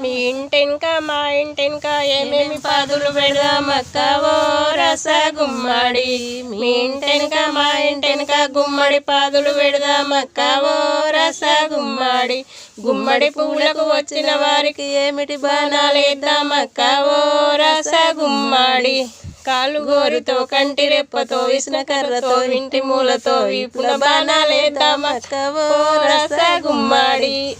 మీ ఇంటెనక మా ఇంటెనక ఏమేమి పాదులు పెడదామక్క? ఓ రస గుమ్మడి. మీ ఇంటెనక మా ఇంటెనక గుమ్మడి పాదులు పెడదామక్క? ఓ రస గుమ్మడి. గుమ్మడి పువ్వులకు వచ్చిన వారికి ఏమిటి బాణాలు వేద్దామక్క? ఓ రస గుమ్మడి. కాలు గోరుతో కంటి రెప్పతో విసిన కర్రతో ఇంటి మూలతో వీపున బాణాలు వేద్దామక్క? ఓ రస గుమ్మడి.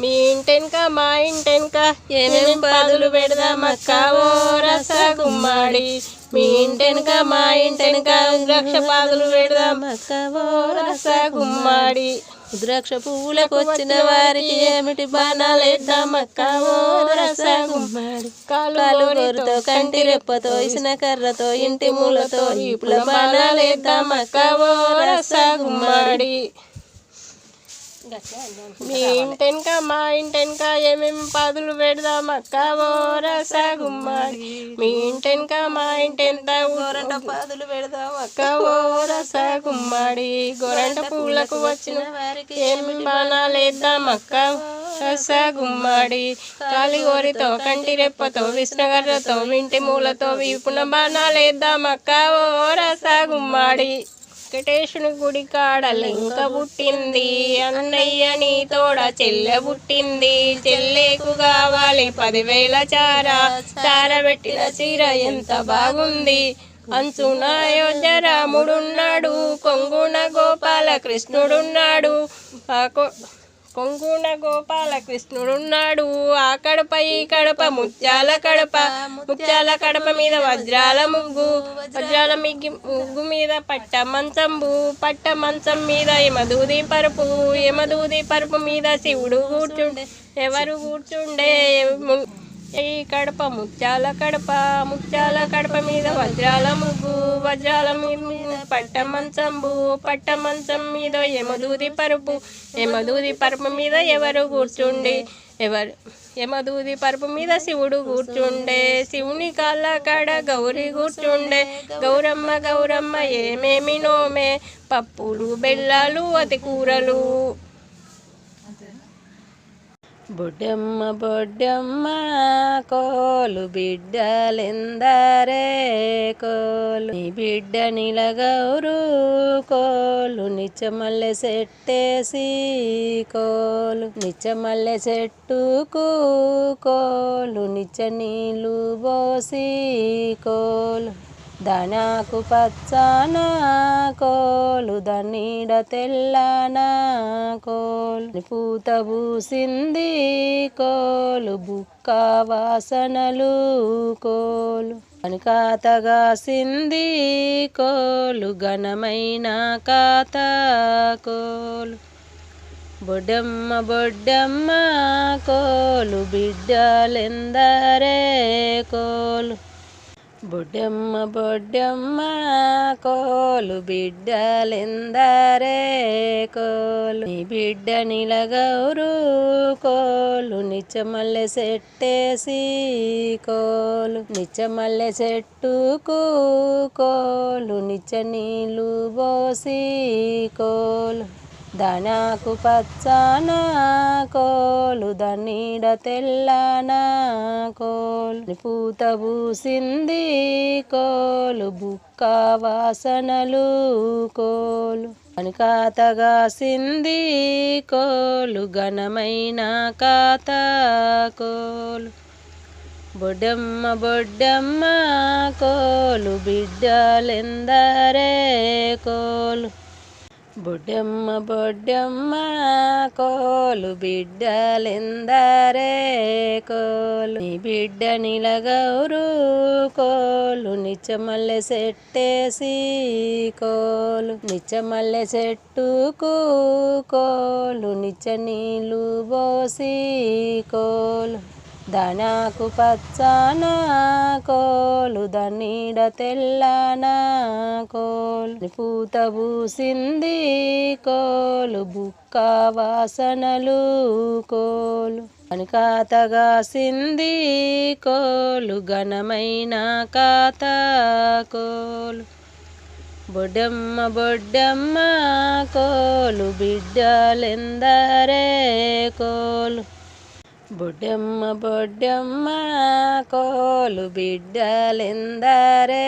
మీ ఇంటెనక మా ఇంటెనక ఏమేమి పాదులు పెడదామక్క ఓ రస గుమ్మడి మీ ఇంటెనక మా ఇంటెనక ద్రాక్ష పాదులు పెడదామక్క ఓ రస గుమ్మడి ద్రాక్ష పువ్వులకు వచ్చిన వారికి ఏమిటి బాణాలు వేద్దామక్క ఓ రస గుమ్మడి కాలు గోరుతో కంటి రెప్పతో ఇసిన కర్రతో ఇంటి మూలతో ఇప్పుల బాణాలు వేద్దామక్క ఓ రస గుమ్మడి మీ ఇంటెనక మా ఇంటెనక ఏమేమి పాదులు పెడదాం అక్క? ఓ రస గుమ్మడి మీ ఇంటెనక మా ఇంటెనక గోరంట పాదులు పెడదాం అక్క. ఓ రస గుమ్మడి గోరంట పూలకు వచ్చిన వారికి ఏమి బాణాలు వేద్దాం అక్క? రస గుమ్మడి కాలిగోరితో కంటి రెప్పతో విష్ణుగర్రతో ఇంటి మూలతో వీపున బాణాలు వేద్దాం అక్క? ఓ రస గుమ్మడి వెంకటేశుని గుడి కాడ లింక పుట్టింది. అన్నయ్య నీ తోడ చెల్లె పుట్టింది. చెల్లెకు కావాలి పదివేల చార. చార పెట్టిన చీర ఎంత బాగుంది. అంచున అయోధ్య రాముడున్నాడు. కొంగున గోపాల కృష్ణుడున్నాడు. పొంగున గోపాల కృష్ణుడున్నాడు ఆ కడప ఈ కడప ముత్యాల కడప ముత్యాల కడప మీద వజ్రాల ముగ్గు వజ్రాల మిగ్గి ముగ్గు మీద పట్ట మంచంబు పట్ట మంచం మీద యమదూది పరుపు యమదూది పరుపు మీద శివుడు కూర్చుండే ఎవరు కూర్చుండే ము- ఈ కడప ముత్యాల కడప ముత్యాల కడప మీద వజ్రాల ముగ్గు వజ్రాల మీద పట్ట మంచంబు పట్ట మంచం మీద యమదూది పరుపు యమదూది పరుపు మీద ఎవరు కూర్చుండి? ఎవరు? యమదూది పరుపు మీద శివుడు కూర్చుండే శివుని కాళ్ళ కాడ గౌరి కూర్చుండే. గౌరమ్మ గౌరమ్మ ఏమేమి నోమే? పప్పులు బెల్లాలు అతి కూరలు. బొడ్డమ్మ బొడ్డమ్మ కోలు బిడ్డలెందరే కోలు. నీ బిడ్డ నిలగౌరు కోలు నిచ్చమల్లె సెట్టేసి కోలు. నిచ్చమల్లె చెట్టుకు కోలు నిచ్చ నీళ్ళు పోసి కోలు. దనాకు పచ్చన కోలు దన్నీడ తెల్లన కోలు పూత పూసింది కోలు బుక్క వాసనలు కోలు కాతగా సింది కోలు ఘనమైన కాత కోలు బొడ్డమ్మ బొడ్డమ్మ కోలు బిడ్డలెందరే కోలు బొడ్డమ్మ బొడ్డమ్మ కోలు బిడ్డలెందరే కోలు. నీ బిడ్డ నిలగౌరు కోలు నిచ్చమల్లె సెట్టేసి కోలు. నిచ్చమల్లె చెట్టుకు కోలు నిచ్చ నీళ్ళు పోసి కోలు. దనాకు పచ్చన కోలు దన్నీడ తెల్లన కోలు పూత పూసింది కోలు బుక్క వాసనలు కోలు కాతగా సింది కోలు ఘనమైన కాత కోలు బొడ్డమ్మ బొడ్డమ్మ కోలు బిడ్డలెందరే కోలు బొడ్డమ్మ బొడ్డమ్మ కోలు బిడ్డలెందరే కోలు. నీ బిడ్డ నిలగౌరు కోలు నిచ్చమల్లె సెట్టేసి కోలు. నిచ్చమల్లె చెట్టుకు కోలు నిచ్చ నీళ్ళు పోసి కోలు. దనాకు పచ్చన కోలు దన్నీడ తెల్లన కోలు పూత పూసింది కోలు బుక్క వాసనలు కోలు కాతగా సింది కోలు ఘనమైన కాత కోలు బొడ్డమ్మ బొడ్డమ్మ కోలు బిడ్డలెందరే కోలు బొడ్డమ్మ బొడ్డమ్మ కోలు బిడ్డలెందరే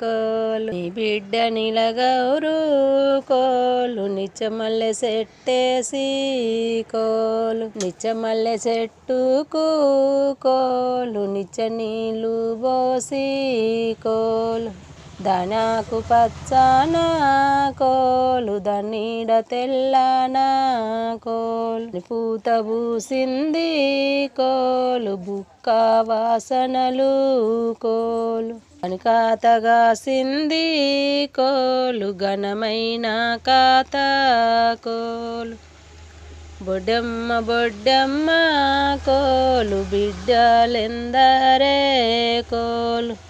కోలు. నీ బిడ్డ నిలగౌరు కోలు నిచ్చమల్లె సెట్టేసి కోలు. నిచ్చమల్లె చెట్టుకు కోలు నిచ్చ నీళ్ళు పోసి కోలు. దానాకు పచ్చనా కోలు దన్నీడ తెల్లనా కోలు. పూత పూసింది కోలు బుక్క వాసనలు కోలు. కనికాతగా సింది కోలు ఘనమైన కాత కోలు. బొడ్డమ్మ బొడ్డమ్మ కోలు బిడ్డలెందరే కోలు.